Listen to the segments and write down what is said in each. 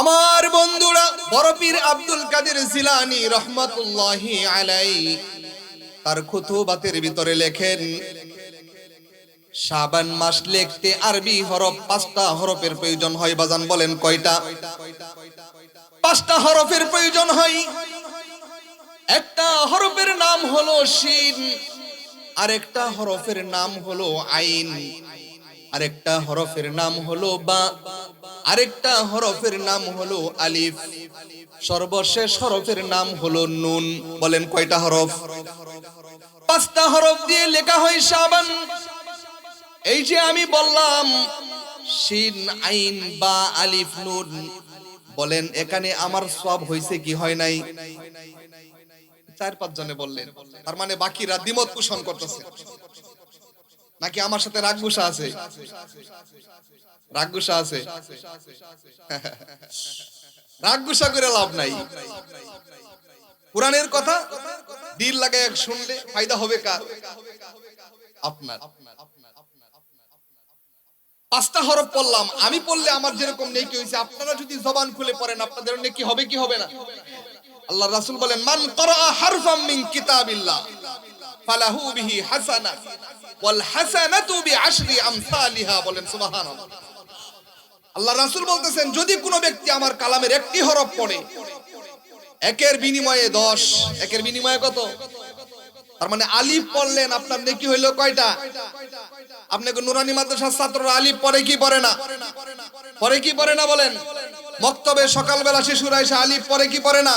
আমার বন্ধুরা বরপীর আব্দুল কাদের জিলানি রহমাতুল্লাহি আলাই, তার খুতুবাতের ভিতরে লেখেন, শাবান মাস লিখতে আরবি হরফ পাঁচটা হরফের প্রয়োজন হয়, বাজান বলেন কয়টা? পাঁচটা হরফের প্রয়োজন হয়। একটা হরফের নাম হলো শিন, আরেকটা হরফের নাম হলো আইন। আরেকটা হরফের নাম হলো বা, আরেকটা হরফের নাম হলো আলিফ, সর্বশেষ হরফের নাম হলো নুন, বলেন কয়টা হরফ? পাঁচটা হরফ দিয়ে লেখা হয় সাবান এই যে আমি বললাম, শিন, আইন বা আলিফ, নুন, বলেন এখানে আমার সব হয়েছে কি হয় নাই? চার পাঁচ জনে বললেন, তার মানে বাকিরা দ্বিমত পোষণ করতেছে। নাকি আমার সাথে রাগগুসা আছে? রাগগুসা আছে। রাগগুসা করে লাভ নাই। কোরআনের কথা দিল লাগে এক শুনলে ফায়দা হবে কার? আপনার। পাঁচটা হরফ পড়লাম। আমি পড়লে আমার যেরকম নেকি হয়েছে, আপনারা যদি জবান খুলে পড়েন, আপনাদের নেকি হবে কি হবে না? আল্লাহ রাসূল বলেন, মান করা হারফাম মিন কিতাবিল্লাহ। ফালাহু বিহি হাসানা, ওয়াল হাসানাতু বিআশরি আমসালিহা বলেন, সুবহানাল্লাহ। আল্লাহ রাসূল বলতেছেন, যদি কোনো ব্যক্তি আমার কালামের একটি হরফ পড়ে, একের বিনিময়ে দশ, একের বিনিময়ে কত? তার মানে আলিফ পড়লেন, আপনার নেকি হইল কয়টা? আপনাকে নুরানি মাদ্রাসার ছাত্ররা আলিফ পড়ে কি পড়ে না? পড়ে কি পড়ে না বলেন? মক্তবে সকালবেলা শিশুরা এসে আলিফ পড়ে কি পড়ে না?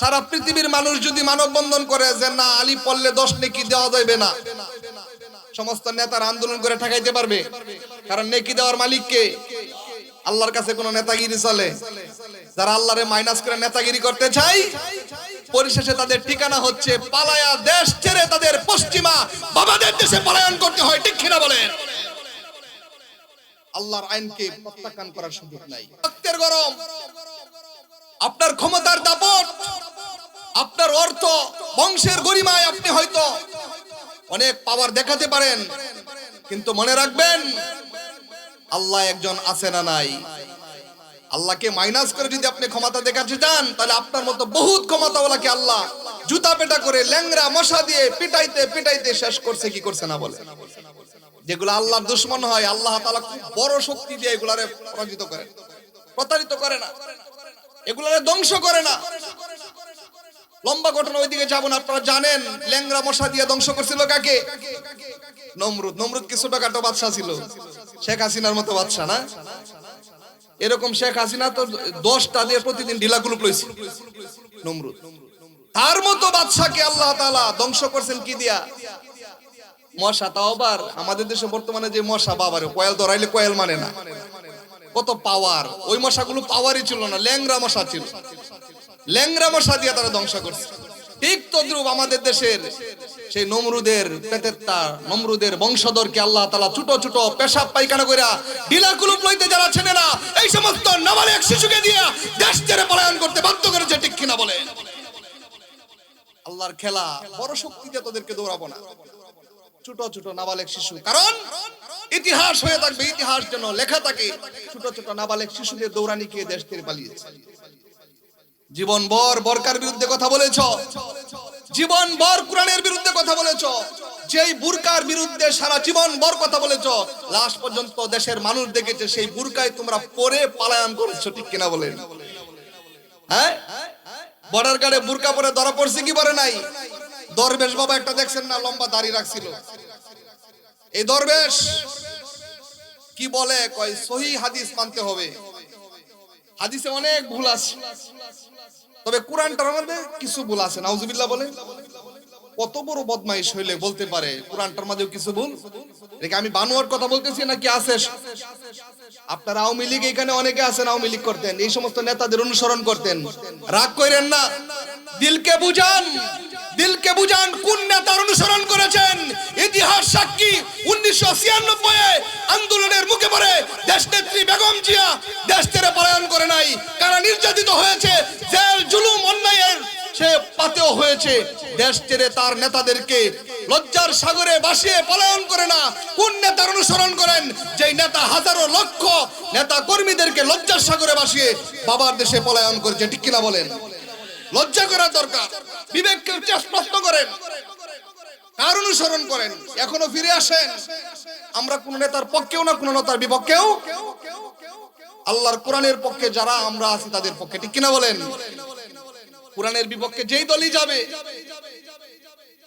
সারা পৃথিবীর মানুষ যদি মানববন্ধন করে যে না আলিফ পড়লে দশ নেকি দেওয়া যাবে না। সমস্ত নেতার আন্দোলন করে ঠেকাইতে পারবে। কারণ নেকি দেওয়ার মালিক কে? আল্লাহর কাছে কোনো নেতাগিরি চলে। যারা আল্লাহরে মাইনাস করে নেতাগিরি করতে চাই পরিশেষে তাদের ঠিকানা হচ্ছে পালায়া দেশ ছেড়ে তাদের পশ্চিমা বাবাদের দেশে পলায়ন করতে হয়, ঠিক কিনা বলেন? আল্লাহর আইনকে প্রত্যাখ্যান করার সুযোগ নাই। রক্তের গরম। আপনার ক্ষমতার দাপট, আপনার অর্থ বংশের গরিমায় আপনি হয়তো অনেক পাওয়ার দেখাতে পারেন, কিন্তু মনে রাখবেন, আল্লাহ একজন আছে না নাই। আল্লাহকে মাইনাস করে যদি আপনি ক্ষমতা দেখাতে চান, তাহলে আপনার মতো বহুত ক্ষমতাওয়ালাকে আল্লাহ জুতা পেটা করে ল্যাংরা মশা দিয়ে পিটাইতে পিটাইতে শেষ করছে, কি করছে না বলে? যেগুলো আল্লাহর দুশ্মন হয়, আল্লাহ তাআলা খুব বড় শক্তি দিয়ে এগুলারে পরাজিত করে প্রতারিত করে না। এগুলারে ধ্বংস করে না। লম্বা ঘটনা ওইদিকে যাব না, আপনারা জানেন ল্যাংরা মশা দিয়ে ধ্বংস করছিল কাকে? নমরুদ। নমরুদ কি ছোটখাটো বাদশা ছিল? শেখ হাসিনার মতো বাদশা না? এরকম শেখ হাসিনা তো দশটা দিয়ে প্রতিদিন ঢিলা গ্রুপ লইছে। নমরুদ। তার মতো বাদশাকে আল্লাহ তাআলা ধ্বংস করছেন কি দিয়া? মশা তাও আবার আমাদের দেশে বর্তমানে যে মশা বাবারে, কয়েল ধরাইলে কয়েল মানে না। কত পাওয়ার ওই মশাগুলো পাওয়ারই ছিল না ল্যাংরা মশা ছিল। ল্যাংরা মশা দিয়ে তারা ধ্বংস করছে। ঠিক তদ্রুপ আমাদের দেশের সেই নমরুদের পেতেত্তা নমরুদের বংশধরকে আল্লাহ তালা ছোট ছোট পেশাব পায়খানা কইরা ডিলা কুলুপ লইতে যারা ছেনে না, এই সমস্ত নাবালিক শিশুকে দিয়ে দেশ ছেড়ে পলায়ন করতে বাধ্য করেছে, ঠিক কিনা বলে আল্লাহর খেলা, বড় শক্তি দিয়ে তোদেরকে দৌড়াবো না। ছোট ছোট নাবালেক শিশু। কারণ ইতিহাস হয়ে থাকবে, ইতিহাস যেন লেখা থাকে, ছোট ছোট নাবালেক শিশুদের দৌড়ানি কে দেশ থেকে পালিয়েছে জীবন বর বরকার বিরুদ্ধে কথা বলেছ, জীবন বর কোরআনের বিরুদ্ধে কথা বলেছ, যেই বুরকার বিরুদ্ধে সারা জীবন বর কথা বলেছ লাস্ট পর্যন্ত দেশের মানুষ দেখেছে, সেই বুরকায় তোমরা পরে পালায়ন করেছ, ঠিক কিনা বলেন? হ্যাঁ? বর্ডার গার্ডে বুরকা পরে ধরা পড়ছে কি পরে নাই? দরবেশ বাবা একটা দেখছেন না, লম্বা দাড়ি রাখছিল। এই দরবেশ কি বলে? কয়, সহি হাদিস মানতে হবে। হাদিসে অনেক ভুল আছে। তবে কোরআনটার মধ্যে কিছু ভুল আছে, নাউজুবিল্লাহ বলে। কত বড় বদমাইশ হইলে বলতে পারে, কোরআনটার মধ্যেও কিছু ভুল? দেখে আমি বানোয়ার কথা বলতেছি, নাকি আছে? আপনার আওয়ামী লীগ, এখানে অনেকে আছেন আওয়ামী লীগ করতেন। এই সমস্ত নেতাদের অনুসরণ করতেন। রাগ করেন না। দিলকে বুঝান। দিলকে বুঝান কোন নেতার অনুসরণ করেছেন? ইতিহাস সাক্ষী উনিশশো ছিয়ানব্বই আন্দোলনের মুখে পড়ে দেশ নেত্রী বেগম জিয়া দেশ ছেড়ে পলায়ন করে নাই। কারা নির্যাতিত হয়েছে, জেল, জুলুম, অন্যায়ের সে পাতেও হয়েছে। দেশ ছেড়ে তার নেতাদেরকে লজ্জার সাগরে বাসিয়ে পলায়ন করে না। কোন নেতার অনুসরণ করেন? যেই নেতা হাজারো লক্ষ নেতা কর্মীদেরকে লজ্জার সাগরে বাসিয়ে বাবার দেশে পলায়ন করেছে, ঠিক কিনা বলেন? লজ্জা করা দরকার। বিবেককে প্রশ্ন করেন কার অনুসরণ করেন। এখনও ফিরে আসেন। আমরা কোন নেতার পক্ষেও না, কোন নেতার বিপক্ষেও। আল্লাহর কোরআনের পক্ষে যারা আমরা আছি, তাদের পক্ষে। ঠিক কিনা বলেন? কোরআনের বিপক্ষে যেই দলই যাবে,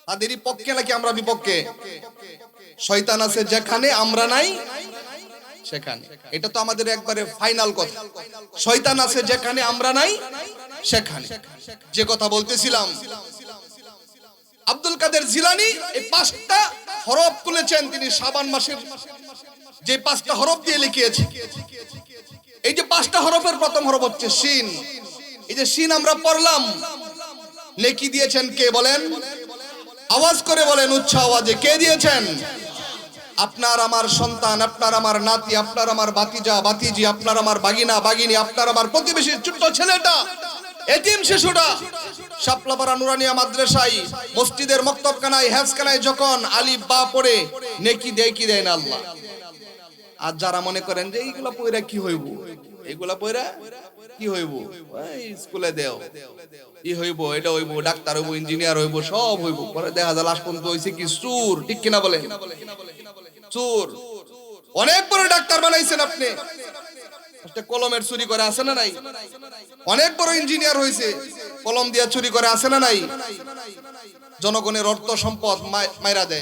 তাদেরই পক্ষে নাকি আমরা বিপক্ষে? শয়তান আছে যেখানে আমরা নাই সেখানে। এটা তো আমাদের একবারে ফাইনাল কথা। শয়তান আছে যেখানে আমরা নাই, সেখানে। যে কথা বলতেছিলাম, আব্দুল কাদের জিলানি এই পাঁচটা হরফ তুলেছেন তিনি শাবান মাসের। যে পাঁচটা হরফ দিয়ে লিখিয়েছে। এই যে পাঁচটা হরফের প্রথম হরফ হচ্ছে সিন এই যে সিন আমরা পড়লাম। নেকি দিয়েছেন কে বলেন? আওয়াজ করে বলেন উচ্চ আওয়াজে। কে দিয়েছেন? আপনার আমার সন্তান, আপনার আমার নাতি, আপনার আমার বাতিজা বাতিজি আপনার আমার বাগিনা বাগিনী আপনার আমার প্রতিবেশীর ছোট্ট ছেলেটা, এতিম শিশুটা, শাপলাপাড়া নুরানিয়া মাদ্রাসায়, মসজিদের মক্তবখানায় হ্যাজখানায় যখন আলিফ বা পড়ে, নেকি দেয় কি দেয় না আল্লাহ? আর যারা মনে করেন যে এইগুলা পয়রা কি হইব? এইগুলা পয়রা কি হইব? স্কুলে দেও। কি হইব, এটা হইব, ডাক্তার হইব, ইঞ্জিনিয়ার হইব, সব হইব। পরে দেখা যায় লাস্ট পর্যন্ত হইছে কি চুর, ঠিক কিনা বলেন? চোর। অনেক বড় ডাক্তার বানাইছেন আপনি। কলমের চুরি করে আছে না নাই? অনেক বড় ইঞ্জিনিয়ার হয়েছে কলম দিয়া চুরি করে আছে না নাই? জনগণের অর্থ সম্পদ মাই- মাইরা দেয়।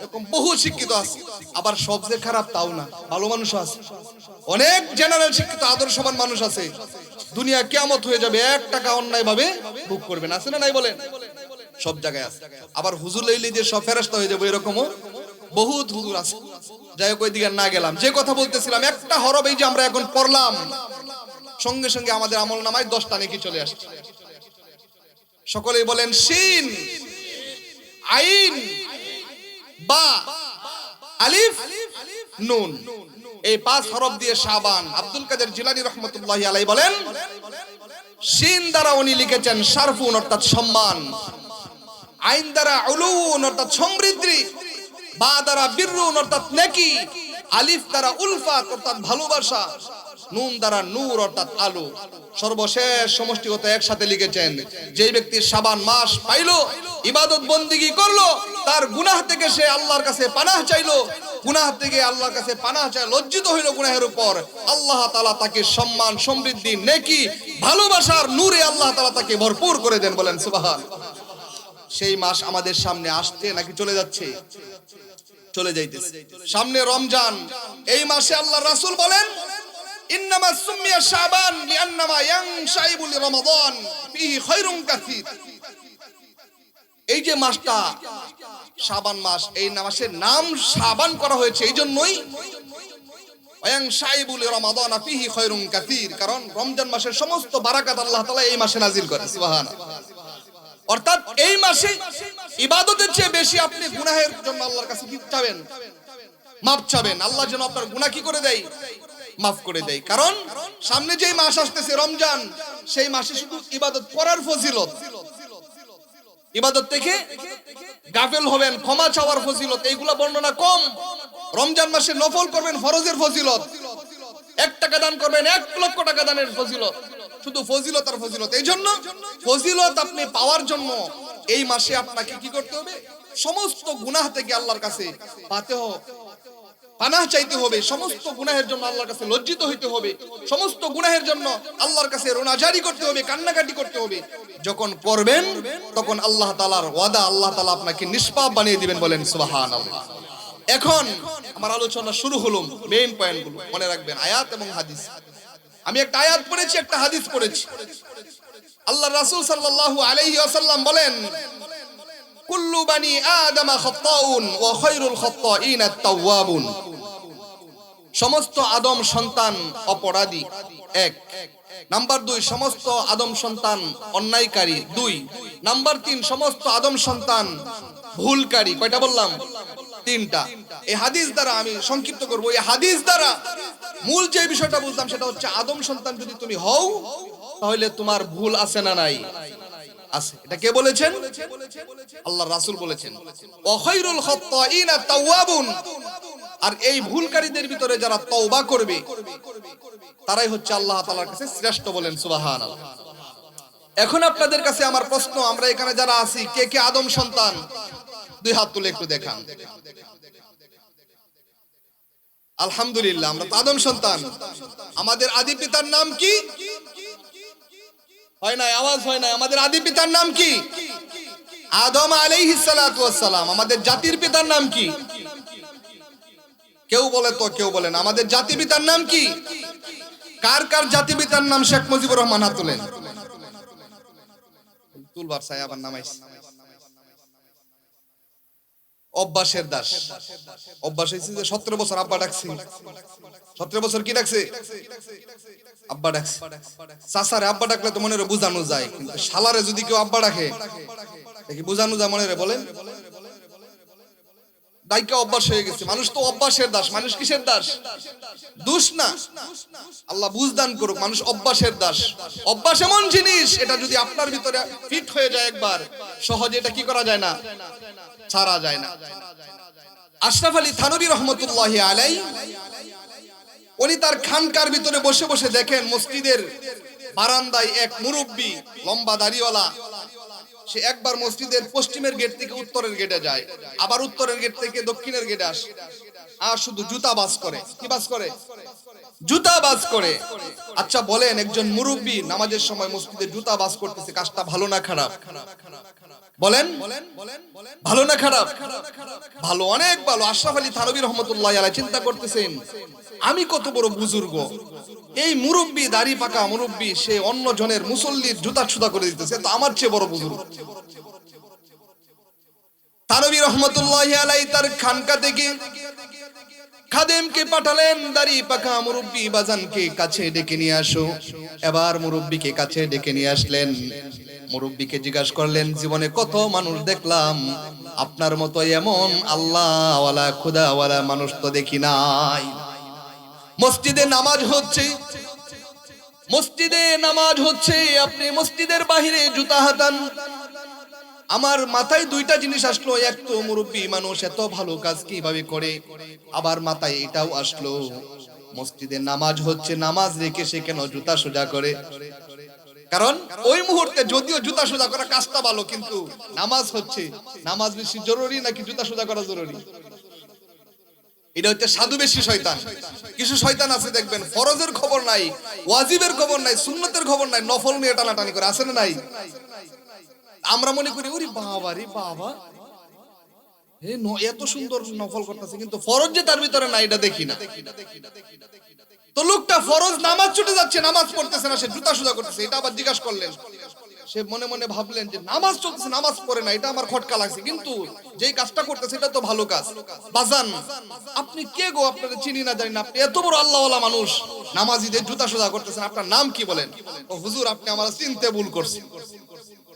এরকম বহু শিক্ষিত আছে। আবার সব যে খারাপ তাও না। ভালো মানুষ আছে। অনেক জেনারেল শিক্ষিত, আদর্শবান মানুষ আছে। দুনিয়া কেমত হয়ে যাবে, এক টাকা অন্যায় ভাবে ভোগ করবেন। আছে না নাই বলেন? সব জায়গায় আছে। আবার হুজুর লইলে যে সব ফেরস্তা হয়ে যাবে এরকমও বহুত হুজুর আছে। যাই হোক, ওইদিকে না গেলাম। যে কথা বলতেছিলাম, একটা হরব এই যে আমরা এখন পড়লাম। সঙ্গে সঙ্গে আমাদের আমল নামায় দশটা নাকি চলে আসছে। সকলেই বলেন, শিন, আইন, বা, আলিফ, নুন। এই পাঁচ হরফ দিয়ে শাবান। আব্দুল কাদের জিলানী রহমতুল্লাহ আলাই বলেন, শিন দ্বারা উনি লিখেছেন শারফুন, অর্থাৎ সম্মান। আইন দ্বারা উলুন অর্থাৎ সমৃদ্ধি। বা দ্বারা বীরুন অর্থাৎ নেকি, আলিফ দ্বারা উলফাত অর্থাৎ ভালোবাসা, নুন দ্বারা নূর অর্থাৎ আলো। সর্বশেষ সমষ্টিগত একসাথে লিখেছেন যে ব্যক্তি সাবান মাস পাইলো, ইবাদত বন্দিগি করল, তার গুনাহ থেকে সে আল্লাহর কাছে পানাহ চাইলো, গুনাহ থেকে আল্লাহর কাছে পানাহ চায়, লজ্জিত হইল গুনাহের উপর। আল্লাহ তাআলা তাকে সম্মান, সমৃদ্ধি, নেকি, ভালোবাসার নূরে আল্লাহ তাআলা তাকে ভরপুর করে দেন বলেন, সুবহান। সেই মাস আমাদের সামনে আসছে নাকি চলে যাচ্ছে? চলে যাইতেছে। সামনে রমজান, এই মাসে আল্লাহ রাসূল বলেন এই যে মাসটা, শাবান মাস, এই মাসের নাম শাবান করা হয়েছে এই জন্যই কারণ রমজান মাসের সমস্ত বারাকাত আল্লাহ তাআলা এই মাসে নাজিল করে অর্থাৎ এই মাসে ইবাদতের চেয়ে বেশি আপনি গুনাহের জন্য আল্লাহর কাছে কি চাবেন? মাপ চাবেন। আল্লাহ যেন আপনার গুনাহ কি করে দেয়? মাফ করে দেয়। কারণ সামনে যেই মাস আসতেছে, রমজান, সেই মাসে শুধু ইবাদত করার ফজিলত। ইবাদত থেকে গাফেল হবেন, ক্ষমা চাওয়ার ফজিলত। এইগুলা বর্ণনা কম। রমজান মাসে নফল করবেন, ফরজের ফজিলত। এক টাকা দান করবেন, এক লক্ষ টাকা দানের ফজিলত। শুধু ফজিলত আর ফজিলত। এই জন্য ফজিলত আপনি পাওয়ার জন্য এই মাসে আপনাকে কি করতে হবে? সমস্ত গুনাহ থেকে আল্লাহর কাছে পাতে হবে পানাহ চাইতে হবে, সমস্ত গুনাহের জন্য আল্লাহর কাছে লজ্জিত হইতে হবে, সমস্ত গুনাহের জন্য আল্লাহর কাছে রোনাজারি করতে হবে, কান্নাকাটি করতে হবে। যখন করবেন তখন আল্লাহ তাআলার ওয়াদা, আল্লাহ তাআলা আপনাকে নিষ্পাপ বানিয়ে দিবেন বলেন, সুবহানাল্লাহ। এখন আমার আলোচনা শুরু হলো মেইন পয়েন্টগুলো মনে রাখবেন, আয়াত এবং হাদিস। আমি একটা আয়াত পড়েছি, একটা হাদিস পড়েছি। আল্লাহ রাসূল সাল্লাল্লাহু আলাইহি ওয়াসাল্লাম বলেন, কুল্লু বানি আদম খাত্তাউন ওয়া খায়রুল খাত্তাইন আত-তাওয়াবুন। সমস্ত আদম সন্তান অপরাধী, এক। নাম্বার দুই, সমস্ত আদম সন্তান অন্যায়কারী, দুই। নাম্বার তিন, সমস্ত আদম সন্তান ভুলকারী, কয়টা বললাম? তিনটা। এই হাদিস দ্বারা আমি সংক্ষিপ্ত করব। এই হাদিস দ্বারা মূল যে বিষয়টা বুঝলাম সেটা হচ্ছে আদম সন্তান যদি তুমি হও, তাহলে তোমার ভুল আছে না নাই? আছে। এটা কে বলেছেন? আল্লাহ রাসূল বলেছেন। ওয়াখাইরুল খাত্তাইনা তাওয়াবুন। আর এই ভুলকারীদের ভিতরে যারা তওবা করবে, তারাই হচ্ছে আল্লাহ তাআলার কাছে শ্রেষ্ঠ বলেন, সুবহানাল্লাহ। এখন আপনাদের কাছে আমার প্রশ্ন, আমরা এখানে যারা আছি, কে কে আদম সন্তান? দুই হাত তুলে একটু দেখান। আলহামদুলিল্লাহ, আমরা তো আদম সন্তান। আমাদের আদি পিতার নাম কি? হয় নাই, আওয়াজ হয় নাই। আমাদের আদি পিতার নাম কি? আদম ওয়াসসালাম আমাদের জাতির পিতার নাম কি? কেউ বলে তো, কেউ বলেন আমাদের জাতি পিতার নাম কি? কার কার জাতি পিতার নাম শেখ মুজিবুর রহমান হাত তুলেন? তুলবার সাই আবার নামাইস অভ্যাসের দাস। অভ্যাস হয়েছে যে সতেরো বছর আব্বা ডাকছি। সতেরো বছর কি ডাকছে? আব্বা ডাকছে। চাষারে আব্বা ডাকলে তো মনে বুঝানো যায়, কিন্তু শালারে যদি কেউ আব্বা ডাকে, দেখি বুঝানো যায় মনে বলেন? দায়িকা অভ্যাস হয়ে গেছে। মানুষ তো অভ্যাসের দাস, মানুষ কিসের দাস? দুষ না। আল্লাহ বুঝদান করুক, মানুষ অভ্যাসের দাস। অভ্যাস এমন জিনিস, এটা যদি আপনার ভিতরে ফিট হয়ে যায় একবার, সহজে এটা কি করা যায় না? ছাড়া যায় না। আশরাফ আলী থানবী রহমতুল্লাহ আলাই, উনি তার খানকার ভিতরে বসে বসে দেখেন মসজিদের বারান্দায় এক মুরব্বী, লম্বা দাড়িওয়ালা সে একবার মসজিদের পশ্চিমের গেট থেকে উত্তরের গেটে যায়, আবার উত্তরের গেট থেকে দক্ষিণের গেটে আসে। আর শুধু জুতা বাস করে। কি বাস করে? জুতা বাস করে। আচ্ছা বলেন, একজন মুরব্বী নামাজের সময় মসজিদে জুতা বাস করতেছে, কাজটা ভালো না খারাপ? বলেন, ভালো না খারাপ? ভালো অনেক ভালো। আশরাফ আলী থানবী রহমতুল্লাহ আলাই চিন্তা করতেছেন, আমি কত বড় বুজুর্গ? এই মুরব্বী, দাড়ি পাকা মুরব্বী, সে অন্য জনের মুসল্লির জুতা ছুতা করে দিতেছে তো আমার চেয়ে বড় বুজুর্গ। তানবী রহমতুল্লাহ আলাই তার খানকা থেকে খাদেমকে পাঠালেন, দাড়ি পাকা মুরব্বী বাজানকে কাছে ডেকে নিয়ে আসো। এবার মুরব্বীকে কাছে ডেকে নিয়ে আসলেন। মুরব্বীকে জিজ্ঞাসা করলেন, জীবনে কত মানুষ দেখলাম? আপনার মতো এমন আল্লাহওয়ালা, খুদাওয়ালা মানুষ তো দেখি নাই। মসজিদে নামাজ হচ্ছে। মসজিদে নামাজ হচ্ছে। আপনি মসজিদের বাহিরে জুতা হাতান আমার মাথায় দুইটা জিনিস আসলো। এক তো মুরব্বী মানুষ এত ভালো কাজ কীভাবে করে? আবার মাথায় এটাও আসলো। মসজিদে নামাজ হচ্ছে। নামাজ রেখে সে কেন জুতা সোজা করে? কারণ ওই মুহূর্তে যদিও জুতা সোজা করা কাজটা ভালো, কিন্তু নামাজ হচ্ছে। নামাজ বেশি জরুরি নাকি জুতা সোজা করা জরুরি? এটা হচ্ছে সাধু বেশি শয়তান। কিছু শয়তান আছে, দেখবেন, ফরজের খবর নাই, ওয়াজিবের খবর নাই, সুন্নতের খবর নাই, নফল নিয়ে টানাটানি করে, আছে না নাই? আমরা মনে করি, ওরে বাবা রে বাবা। এত সুন্দর নফল করতেছে, কিন্তু ফরজ যে তার ভিতরে নাই এটা দেখি না। তো লোকটা ফরজ নামাজ ছুটে যাচ্ছে, নামাজ পড়তেছে না, সে জুতা সুজা করতেছে, এটা আবার জিজ্ঞাসা করলেন। সে মনে মনে ভাবলেন যে নামাজ চলতেছে, নামাজ পড়ে না, এটা আমার খটকা লাগছে। কিন্তু যেই কাজটা করতেছে, এটা তো ভালো কাজ। বাজান, আপনি কে গো, আপনারা চিনি না, জানি না, আপনি এত বড় আল্লাহওয়ালা মানুষ। নামাজিদের জুতা সোজা করতেছেন, আপনার নাম কি বলেন? ও হুজুর, আপনি আমার চিনতে ভুল করছেন।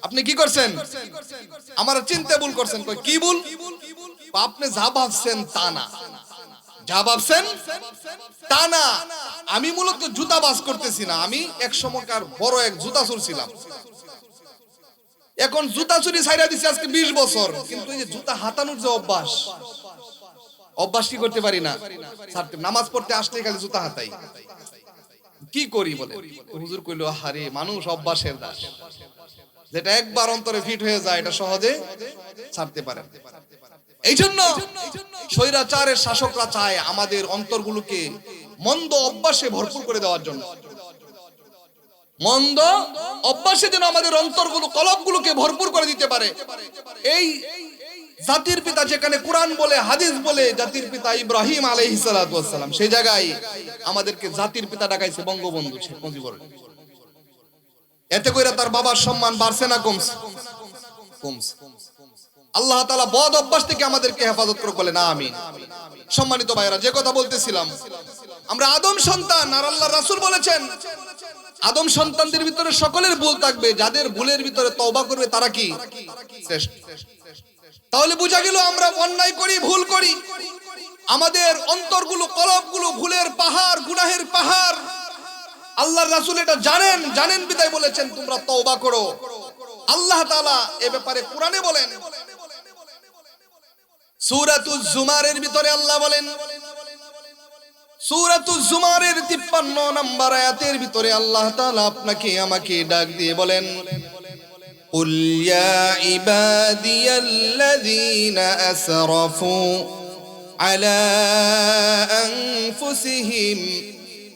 আপনি কি করছেন? আমার চিনতে ভুল করছেন কি ভুল? আপনি যা ভাবছেন তা না। যা ভাবছেন তা না। আমি মূলত জুতা বাস করতেছি না। আমি এক সময়কার বড় এক জুতা চুর ছিলাম এখন জুতা চুরি ছাইরা দিছি আজকে 20 বছর। কিন্তু এই যে জুতা হাতানোর যে অভ্যাস অভ্যাস কি করতে পারি না? নামাজ পড়তে আসলে খালি জুতা হাতাই। কি করি বলে? হুজুর কইলো হারে মানুষ অভ্যাসের দাস। যেটা একবার অন্তরে ফিট হয়ে যায়, এটা সহজে ছাড়তে পারে। এই জন্য স্বৈরাচারের শাসকরা চায় আমাদের অন্তরগুলোকে মন্দ অভ্যাসে ভরপুর করে দেওয়ার জন্য। মন্দ অভ্যাসে যেন আমাদের অন্তরগুলো, কলবগুলোকে ভরপুর করে দিতে পারে। এই জাতির পিতা যেখানে কোরআন বলে, হাদিস বলে, জাতির পিতা ইব্রাহিম সালাতু ওয়াসসালাম। সেই জায়গায় আমাদেরকে জাতির পিতা ডাকাইছে বঙ্গবন্ধু শেখ মুজিবুর এতে কইরা তার বাবার সম্মান বাড়ছে না, কমছে। কমছে। আল্লাহ তালা বদ অভ্যাস থেকে আমাদেরকে হেফাজত করুক বলে না আমি সম্মানিত ভাইরা যে কথা বলতেছিলাম, আমরা আদম সন্তান আর আল্লাহ রাসূল বলেছেন, আদম সন্তানদের ভিতরে সকলের ভুল থাকবে, যাদের ভুলের ভিতরে তওবা করবে তারা কি? শ্রেষ্ঠ। তাহলে বোঝা গেল আমরা অন্যায় করি, ভুল করি। আমাদের অন্তরগুলো, কলবগুলো ভুলের পাহাড়, গুনাহের পাহাড়। আল্লাহর রাসূল এটা জানেন জানেন বিদায় বলেছেন, তোমরা তওবা করো। আল্লাহ তাআলা এ ব্যাপারে কোরআনে বলেন। জুমারের ভিতরে আল্লাহ বলেন জুমারের 53 নম্বর আয়াতের ভিতরে আল্লাহ তাআলা আপনাকে, আমাকে ডাক দিয়ে বলেন قل يا عبادي الذين أسرفوا على أنفسهم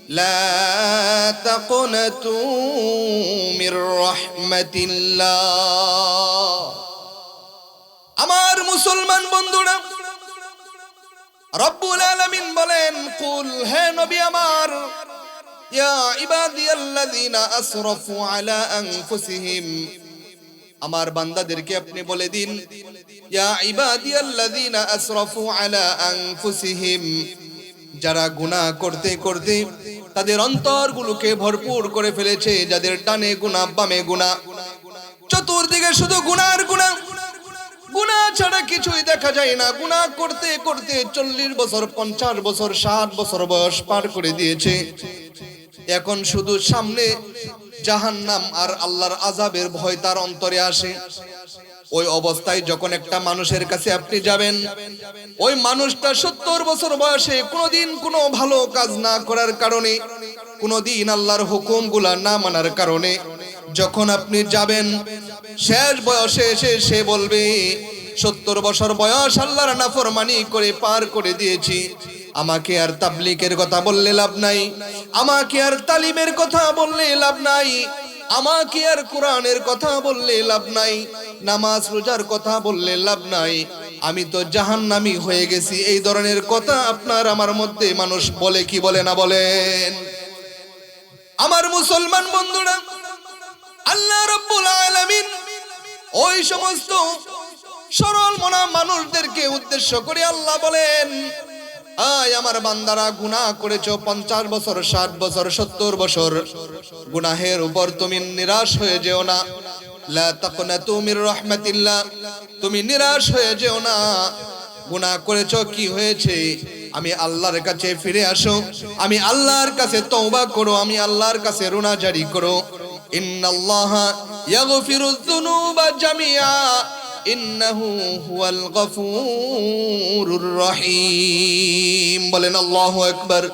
لا تقنطوا من رحمة الله আমার মুসলমান বন্ধুরা রব্বুল আলামিন বলেন কুল হে নবী আমার ইয়া ইবাদিয়াল্লাযিনা আসরাফু আলা আনফুসিহিম আমার বান্দাদেরকে আপনি বলে দিন, ইয়া ইবাদিয়াল্লাযিনা আসরাফু আলা আনফুসিহিম যারা গুনাহ করতে করতে তাদের অন্তরগুলোকে ভরপুর করে ফেলেছে, যাদের ডানে গুনাহ, বামে গুনাহ। চতুর্দিকে শুধু গুনার গুনাহ। গুনাহ ছাড়া কিছুই দেখা যায় না। গুনাহ করতে করতে চল্লিশ বছর, পঞ্চাশ বছর, ষাট বছর বয়স পার করে দিয়েছে। এখন শুধু সামনে জাহান্নাম আর আল্লাহর আজাবের ভয় তার অন্তরে আসে। ওই অবস্থায় যখন একটা মানুষের কাছে আপনি যাবেন, ওই মানুষটা সত্তর বছর বয়সে কোনোদিন কোনো ভালো কাজ না করার কারণে, কোনোদিন আল্লাহর হুকুমগুলা না মানার কারণে যখন আপনি যাবেন, শেষ বয়সে এসে সে বলবে, সত্তর বছর বয়স আল্লাহর নাফরমানি করে পার করে দিয়েছি। আমাকে আর তাবলিকের কথা বললে লাভ নাই। আমাকে আর তালিমের কথা বললে লাভ নাই। আমাকে আর কোরআনের কথা বললে লাভ নাই। নামাজ, রোজার কথা বললে লাভ নাই। আমি তো জাহান্নামি হয়ে গেছি। এই ধরনের কথা আপনার আমার মধ্যে মানুষ বলে কি বলে না বলেন আমার মুসলমান বন্ধুরা, আল্লাহ রাব্বুল আলামিন ওই সমস্ত সরল মনা মানুষদেরকে উদ্দেশ্য করে আল্লাহ বলেন আয় আমার বান্দারা, গুনাহ করেছ পঞ্চাশ বছর, ষাট বছর, সত্তর বছর। গুনাহের উপর তুমি নিরাশ হয়ে যেও না। রাহমাতিল্লাহ, তুমি নিরাশ হয়ে যেও না। গুনাহ করেছ কি হয়েছে? আমি আল্লাহর কাছে ফিরে আসো। আমি আল্লাহর কাছে তওবা করো। আমি আল্লাহর কাছে রুনা জারি করো। ইন্নাল্লাহা ইয়াগফিরুয যুনুবা জামিআ। ইন্নাহু হুয়াল গফুরুর রহিম। বলেন, আল্লাহু আকবার।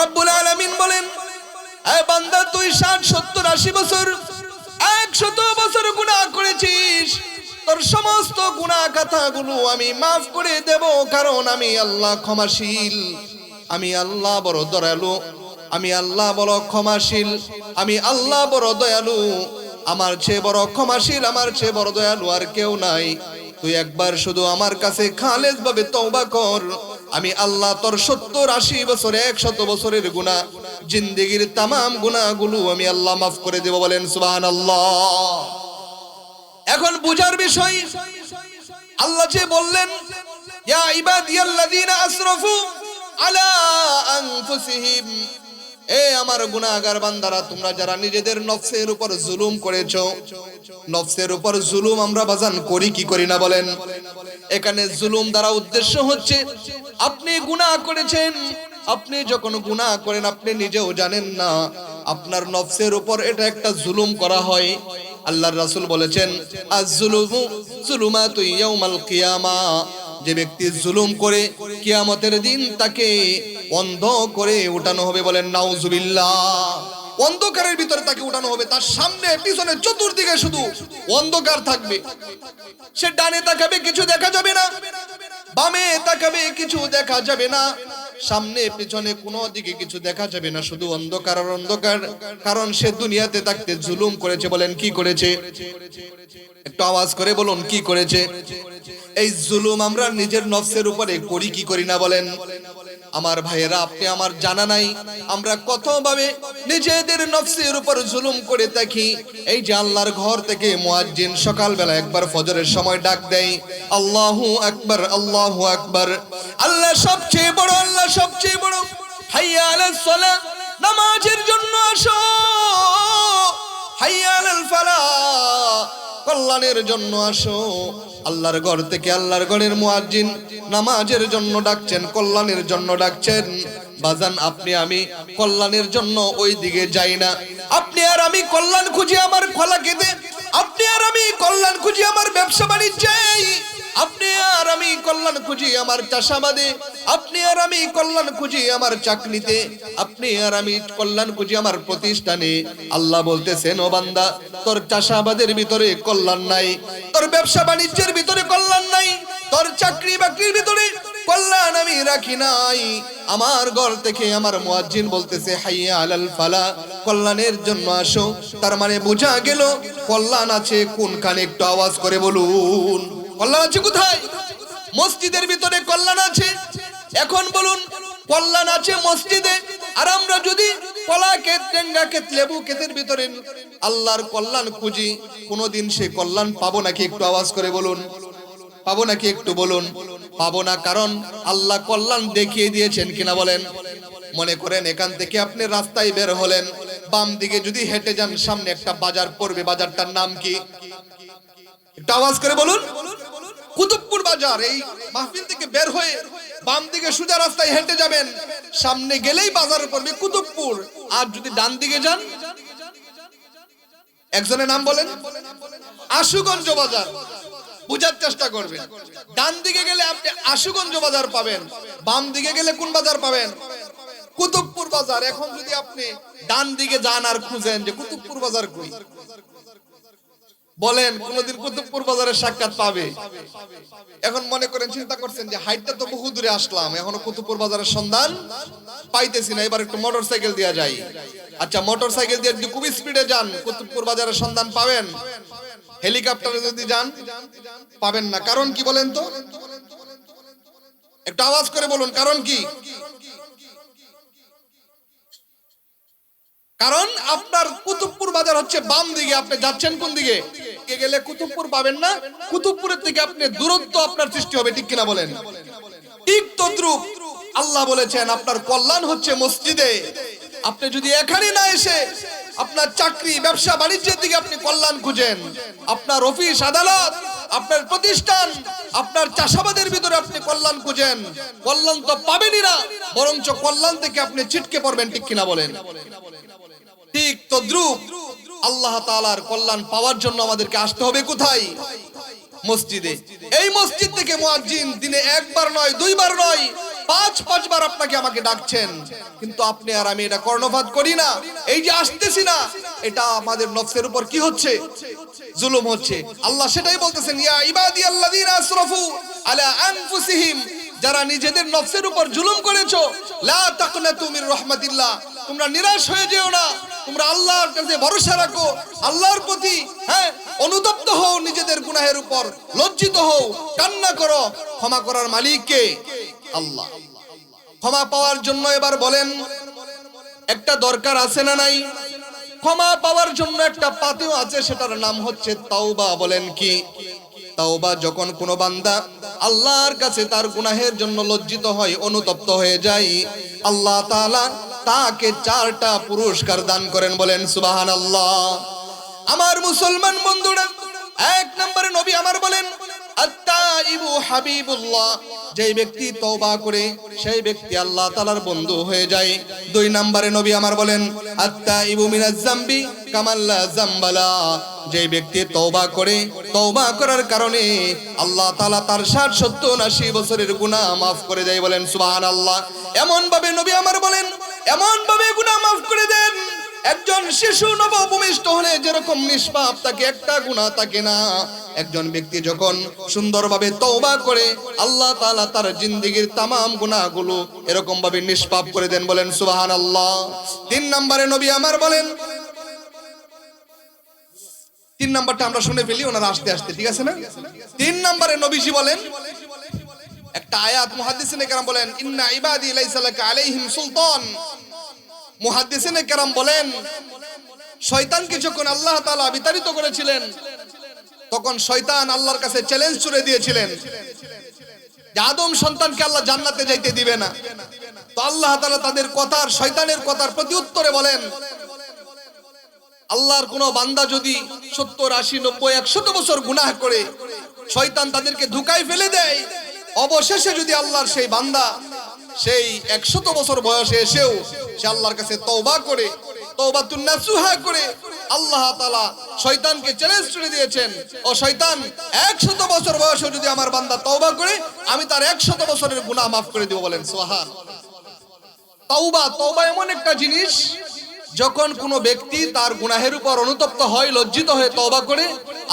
রব্বুল আলামিন বলেন, এ বান্দা, তুই 60 70 80 বছর 100 বছর গুনাহ করেছিস। তোর সমস্ত গুনাহ কথাগুলো আমি মাফ করে দেব, কারণ আমি আল্লাহ ক্ষমাশীল। আমি আল্লাহ বড় দয়ালু। আমি আল্লাহ বড় ক্ষমাশীল। আমি আল্লাহ বড় দয়ালু। আমার চেয়ে বড় ক্ষমাশীল, আমার চেয়ে বড় দয়ালু আর কেউ নাই। তুই একবার শুধু আমার কাছে খালেজ ভাবে তওবা কর। আমি আল্লাহ তোর সত্তর আশি বছর, একশত বছরের গুণা জিন্দিগির তামাম গুণাগুলো আমি আল্লাহ মাফ করে দেব বলেন সুবাহ আল্লাহ এখন বুঝার বিষয়, আল্লাহ যে বললেন, ইয়া ইবাদিয়াল্লাযীনা আসরাফু আলা আনফুসিহিম এ আমার গুনাহগার বান্দারা, তোমরা যারা নিজেদের নফসের উপর জুলুম করেছ, নফসের উপর জুলুম আমরা বাজান করি, কি করি না বলেন? এখানে জুলুম দ্বারা উদ্দেশ্য হচ্ছে, আপনি গুনাহ করেছেন, আপনি যখন গুনাহ করেন, আপনি নিজেও জানেন না, আপনার নফসের উপর এটা একটা জুলুম করা হয়। আল্লাহর রাসূল বলেছেন, আজ-জুলুমু জুলুমাতু ইয়াউমাল কিয়ামা। যে ব্যক্তি জুলুম করে কিয়ামতের দিন তাকে অন্ধ করে উঠানো হবে বলেন, নাউজুবিল্লাহ। অন্ধকারের ভিতরে তাকে উঠানো হবে, তার সামনে, পিছনে, চতুর্দিকে শুধু অন্ধকার থাকবে। সে ডানে তাকাবে, কিছু দেখা যাবে না। বামে তাকাবে, কিছু দেখা যাবে না। সামনে, পেছনে কোনো দিকে কিছু দেখা যাবে না, শুধু অন্ধকার আর অন্ধকার। কারণ সে দুনিয়াতে থাকতে জুলুম করেছে বলেন, কি করেছে? একটু আওয়াজ করে বলুন, কি করেছে? এই জুলুম আমরা নিজের নফসের উপরে করি, কি করি না বলেন? আমার ভাইয়েরা, আপনি আমার জানা নাই। আমরা কত ভাবে নিজেদের নফসের উপর জুলুম করে থাকি। এই যে আল্লাহর ঘর থেকে মুয়াজ্জিন সকালবেলা একবার ফজরের সময় ডাক দেয়, আল্লাহু আকবার আল্লাহু আকবার। আল্লাহ সবচেয়ে বড়, আল্লাহ সবচেয়ে বড়। হাইয়া আলাস সালাহ নামাজের জন্য আসো। হাইয়া আলাল ফালাহ কল্যাণের জন্য আসো। আল্লাহর ঘর থেকে আল্লাহর ঘরের মুয়াজ্জিন নামাজের জন্য ডাকছেন, কল্যাণের জন্য ডাকছেন। বাজান, আপনি, আমি কল্যাণের জন্য ওই দিকে যাই না। আপনি আর আমি কল্যাণ খুঁজি আমার খোলা কেঁদে আপনি আর আমি কল্যাণ খুঁজি আমার ব্যবসা বাণিজ্যে। আপনি আর আমি কল্যাণ খুঁজি আমার চাষাবাদে, আপনি আর আমি কল্যাণ খুঁজি আমার চাকরিতে, আপনি আর আমি কল্যাণ খুঁজি আমার প্রতিষ্ঠানে। আল্লাহ বলতেছেন, ও বান্দা, তোর চাষাবাদের ভিতরে কল্যাণ নাই, তোর ব্যবসা বাণিজ্যের ভিতরে কল্যাণ নাই, তোর চাকরি বাকরির ভিতরে কল্যাণ আমি রাখি নাই। আমার ঘর থেকে আমার মুয়াজ্জিন বলতেছে, হাইয়া আলাল ফালা, কল্যাণের জন্য আসো। তার মানে বোঝা গেল, কল্যাণ আছে, কোনখানে একটু আওয়াজ করে বলুন। কল্যাণ আছে কোথায়? মসজিদের ভিতরে কল্যাণ আছে। এখন বলুন, কল্যাণ আছে মসজিদে? আর আমরা যদি কলা ক্ষেত টেঙ্গা ক্ষেত, লেবু ক্ষেতের ভিতরে আল্লাহর কল্যাণ খুঁজি, কোনোদিন সে কল্যাণ পাবো নাকি একটু আওয়াজ করে বলুন। পাবো নাকি একটু বলুন? পাবো না, কারণ আল্লাহ কল্যাণ দেখিয়ে দিয়েছেন কিনা বলেন। মনে করেন এখান থেকে আপনি রাস্তায় বের হলেন, বাম দিকে যদি হেঁটে যান, সামনে একটা বাজার পড়বে। বাজারটার নাম কি? একটু আওয়াজ করে বলুন। কুতুবপুর বাজার, এই মাহফিল থেকে বের হয়ে বাম দিকে সোজা রাস্তায় হেঁটে যাবেন। সামনে গেলেই বাজার পড়বে কুতুবপুর। আর যদি ডান দিকে যান, একজনের নাম বলেন, আশুগঞ্জ বাজার। বুঝার চেষ্টা করবেন। ডান দিকে গেলে আপনি আশুগঞ্জ বাজার পাবেন। বাম দিকে গেলে কোন বাজার পাবেন? কুতুবপুর বাজার। এখন যদি আপনি ডান দিকে যান আর খুঁজেন যে কুতুবপুর বাজার কই? বলেন কোনদিন কুতুবপুর বাজারের সাক্ষাৎ পাবে। এখন মনে করেন, চিন্তা করছেন যে হাইটটা তো বহু দূরে আসলাম, এখনও কুতুবপুর বাজারের সন্ধান পাইতেছি না। এবার একটু মোটর সাইকেল দেওয়া যায় আচ্ছা মোটর সাইকেল দিয়ে যদি খুব স্পিডে যান কুতুবপুর বাজারের সন্ধান পাবেন? হেলিকপ্টারে যদি যান, পাবেন না। কারণ কি বলেন তো? একটু আওয়াজ করে বলুন, কারণ কি? কারণ আপনার কুতুবপুর বাজার হচ্ছে বাম দিকে, আপনি যাচ্ছেন কোন দিকে? গেলে কুতুবপুর পাবেন না? কুতুবপুরের থেকে আপনি দূরত্ব আপনার সৃষ্টি হবে, ঠিক কিনা বলেন? ঠিক তদ্রুপ আল্লাহ বলেছেন, আপনার কল্যাণ হচ্ছে মসজিদে। আপনি যদি এখানে না এসে আপনার চাকরি, ব্যবসা, বাণিজ্যের দিকে আপনি কল্যাণ খুঁজেন, আপনার অফিস, আদালত, আপনার প্রতিষ্ঠান, আপনার চাষাবাদের ভিতরে আপনি কল্যাণ খুঁজেন, কল্যাণ তো পাবেনই না, বরঞ্চ কল্যাণ থেকে আপনি ছিটকে পড়বেন, ঠিক কিনা বলেন? ঠিক তদ্রুপ আল্লাহ তালার কল্যাণ পাওয়ার জন্য আমাদেরকে আসতে হবে কোথায়? মসজিদে। এই মসজিদ থেকে মুয়াজ্জিন দিনে একবার নয়, দুইবার নয়, পাঁচ, পাঁচবার আপনাকে আমাকে ডাকছেন। কিন্তু আপনি আর আমি এটা কর্ণপাত করি না। এই যে আসতেছি না, এটা আমাদের নফসের উপর কি হচ্ছে? জুলুম হচ্ছে। আল্লাহ সেটাই বলতেছেন, ইয়া ইবাদি আল্লাযীনা আসরাফু আলা আনফুসিহিম যারা নিজেদের নফসের উপর জুলুম করেছ, লা তাকনাতু মির রাহমাতিল্লাহ। তোমরা নিরাশ হয়ে যেও না। তোমরা আল্লাহর কাছে ভরসা রাখো। আল্লাহর প্রতি হ্যাঁ অনুতপ্ত হও নিজেদের গুনাহের উপর। লজ্জিত হও। কান্না করো। ক্ষমা করার মালিক কে? আল্লাহ। ক্ষমা পাওয়ার জন্য এবার বলেন, একটা দরকার আছে না নাই? ক্ষমা পাওয়ার জন্য একটা পাতেও আছে, সেটার নাম হচ্ছে তাওবা। বলেন কি? তাওবা যখন কোনো বান্দা আল্লাহর কাছে তার গুনাহের জন্য লজ্জিত হয়, অনুতপ্ত হয়ে যায়, আল্লাহ তাআলা তাকে চারটা পুরস্কার দান করেন, বলেন সুবাহান আল্লাহ আমার মুসলমান বন্ধুরা, এক নম্বরে নবী আমার বলেন হাবিবুল্লাহ। যেই ব্যক্তি তওবা করে, সেই ব্যক্তি আল্লাহ তাআলার বন্ধু হয়ে যায়। দুই নম্বরে নবী আমার বলেন, আত্তাইবু মিনাজ জামবি কামাল্লা জামবালা। যেই ব্যক্তি তওবা করে, তওবা করার কারণে আল্লাহ তাআলা তার 60 70 80 বছরের গুনাহ maaf করে দেয় বলেন, সুবহানাল্লাহ। এমন ভাবে নবী আমার বলেন এমন ভাবে গুনাহ maaf করে দেন। একজন শিশু নবভূমিষ্ঠ হলে যেরকম নিষ্পাপ, তাকে একটা গুণা থাকে না। একজন ব্যক্তি যখন সুন্দরভাবে তওবা করে, আল্লাহ তাআলা তার জিন্দেগীর তামাম গুনাহগুলো এরকম ভাবে নিষ্পাপ করে দেন বলেন, সুবহানাল্লাহ। তিন নম্বরে নবী আমার বলেন, তিন নাম্বারটা আমরা শুনে ফেলি, ওনারা আসতে আসতে, ঠিক আছে না? তিন নম্বরে নবীজি বলেন, একটা আয়াত মুহাদ্দিসিনে কেরাম বলেন, ইন্না ইবাদি লাইসা লাকা আলাইহিম সুলতান। মুহাদ্দিসিনে কেরাম বলেন শয়তানকে যখন আল্লাহ তাআলা বিতাড়িত করেছিলেন। তখন শয়তান আল্লাহর কাছে চ্যালেঞ্জ ছুড়ে দিয়েছিলেন আদম সন্তানকে আল্লাহ জান্নাতে যাইতে দিবে না। তো আল্লাহ তাআলা তাদের কথার, শয়তানের কথার প্রতি উত্তরে বলেন, আল্লাহর কোন বান্দা যদি সত্তর, আশি, নব্বই, একশত বছর গুনাহ করে, শয়তান তাদেরকে ধুকায় ফেলে দেয়, অবশেষে যদি আল্লাহর সেই বান্দা সেই একশত বছর বয়সে এসেও সে আল্লাহর কাছে তওবা করে করে আল্লাহ শয়তানকে চ্যালেঞ্জ করে দিয়েছেন। ও শয়তান, একশত বছর বয়সে যদি আমার বান্দা তওবা করে, আমি তার একশত বছরের গুনাহ মাফ করে দিব বলেন, সুবহান। তওবা তওবা এমন একটা জিনিস, যখন কোনো ব্যক্তি তার গুনাহের উপর অনুতপ্ত হয়, লজ্জিত হয়ে তওবা করে,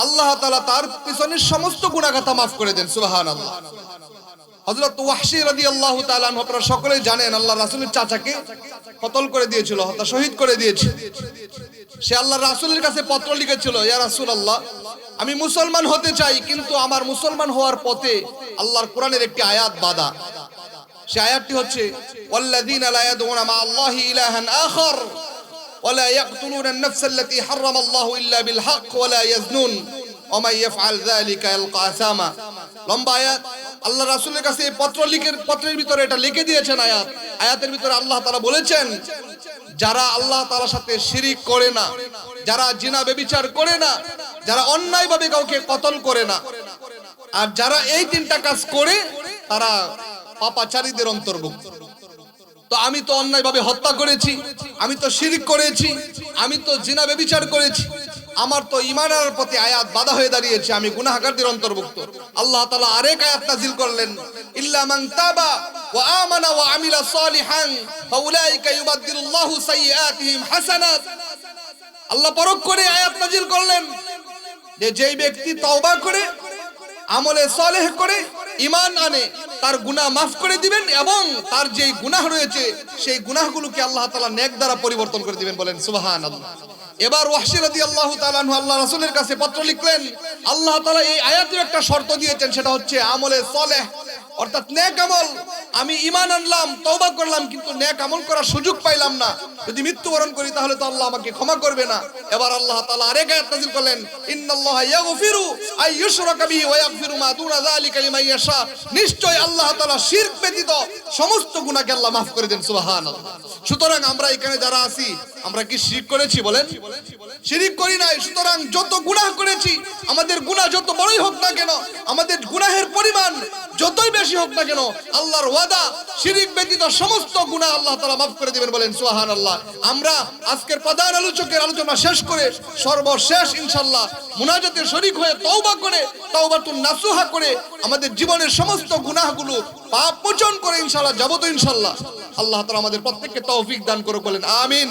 আল্লাহ তাআলা তার পিছনের সমস্ত গুনাহগাথা মাফ করে দেন, সুবহানাল্লাহ। হজরত ওয়াহশি রাজি আল্লাহ তালান আপনারা সকলেই জানেন আল্লাহ রাসুলের চাচাকে কতল করে দিয়েছিল হত্যা শহীদ করে দিয়েছে। সে আল্লাহ রাসুলের কাছে পত্র লিখেছিল, ইয়া রাসুল আল্লাহ আমি মুসলমান হতে চাই, কিন্তু আমার মুসলমান হওয়ার পথে আল্লাহর কোরআনের একটি আয়াত বাধা। সে আয়াতটি হচ্ছে, ওয়াল্লাযীনা লা ইয়াদউনা মা আল্লাহি ইলাহান আখার, ওয়া লা ইয়াকতুলুনা আন-নাফসা আল্লাতী আল্লাহু ইল্লা বিল হক, ওয়া লা ওমাইয়াফ ফাল যালিকা আল কাসামা। লম্বা আয়াত। আল্লাহ রাসূলের কাছে এই পত্র লিখের পত্রের ভিতরে এটা লিখে দিয়েছেন আয়াত। আয়াতের ভিতরে আল্লাহ তাআলা বলেছেন, যারা আল্লাহ তাআলার সাথে শিরিক করে না, যারা জিনা বেবিচার করে না, যারা অন্যায়ভাবে কাউকে কতল করে না, আর যারা এই তিনটা কাজ করে, তারা পাপাচারীদের অন্তর্ভুক্ত। তো আমি তো অন্যায়ভাবে হত্যা করেছি, আমি তো শিরিক করেছি, আমি তো জিনা বেবিচার করেছি আমার তো ইমানের প্রতি আয়াত বাধা হয়ে দাঁড়িয়েছে, আমি গুনাহগারদের অন্তর্ভুক্ত। আল্লাহ তাআলা আরেক আয়াত নাযিল করলেন, ইল্লা মান তাবা ওয়া আমানা ওয়া আমিলা সালিহান, ফাউলাইকা ইউবাদদিলুল্লাহু সাইয়্যাতিহিম হাসানাত। আল্লাহ পরখ করে আয়াত নাযিল করলেন, যে যেই ব্যক্তি তওবা করে, আমলে সলেহ করে ইমান আনে, তার গুনাহ মাফ করে দিবেন এবং তার যেই গুনাহ রয়েছে, সেই গুনাহগুলোকে আল্লাহ তাআলা নেক দ্বারা পরিবর্তন করে দিবেন বলেন, সুবহানাল্লাহ। এবার ওয়াহশী আল্লাহ তালা আনহু আল্লাহ রাসুলের কাছে পত্র লিখলেন, আল্লাহ তালা এই আয়াতের একটা শর্ত দিয়েছেন, সেটা হচ্ছে আমলে সলে অর্থাৎ নেক আমল। আমি ইমান আনলাম, তওবা করলাম, কিন্তু নেক আমল করার সুযোগ পাইলাম না। যদি মৃত্যুবরণ করি, তাহলে তো আল্লাহ আমাকে ক্ষমা করবে না। এবার আল্লাহ তাআলা আরেক আয়াত নাযিল করলেন, ইন্নাল্লাহা ইয়াগফিরু আই বিহি ওয়া ইয়াগফিরু মা দুনা যালিকা লিমান ইয়াশা। নিশ্চয় আল্লাহ তাআলা শিরক ব্যতীত সমস্ত গুনাহকে আল্লাহ মাফ করে দেন, সুবহানাল্লাহ। সুতরাং আমরা এখানে যারা আছি, আমরা কি শিরক করেছি বলেন? শিরিক করি নাই, সুতরাং যত গুনাহ করেছি, আমাদের গুনাহ যত বড়ই হোক না কেন, আমাদের গুনাহের পরিমাণ যতই বেশি হোক না কেন, আল্লাহর ওয়াদা শিরিক ব্যতীত সমস্ত গুনাহ আল্লাহ তাআলা মাফ করে দিবেন বলেন, সুবহানাল্লাহ। আমরা আজকের প্রধান আলোচকের আলোচনা শেষ করে সর্বশেষ ইনশাআল্লাহ মুনাজাতে শরীক হয়ে তওবা করে, তওবাতুন নাসুহা করে আমাদের জীবনের সমস্ত গুনাহগুলো পাপ মোচন করে ইনশাআল্লাহ, যাব তো ইনশাআল্লাহ। আল্লাহ তাআলা আমাদের প্রত্যেককে তৌফিক দান করে বলেন, আমিন।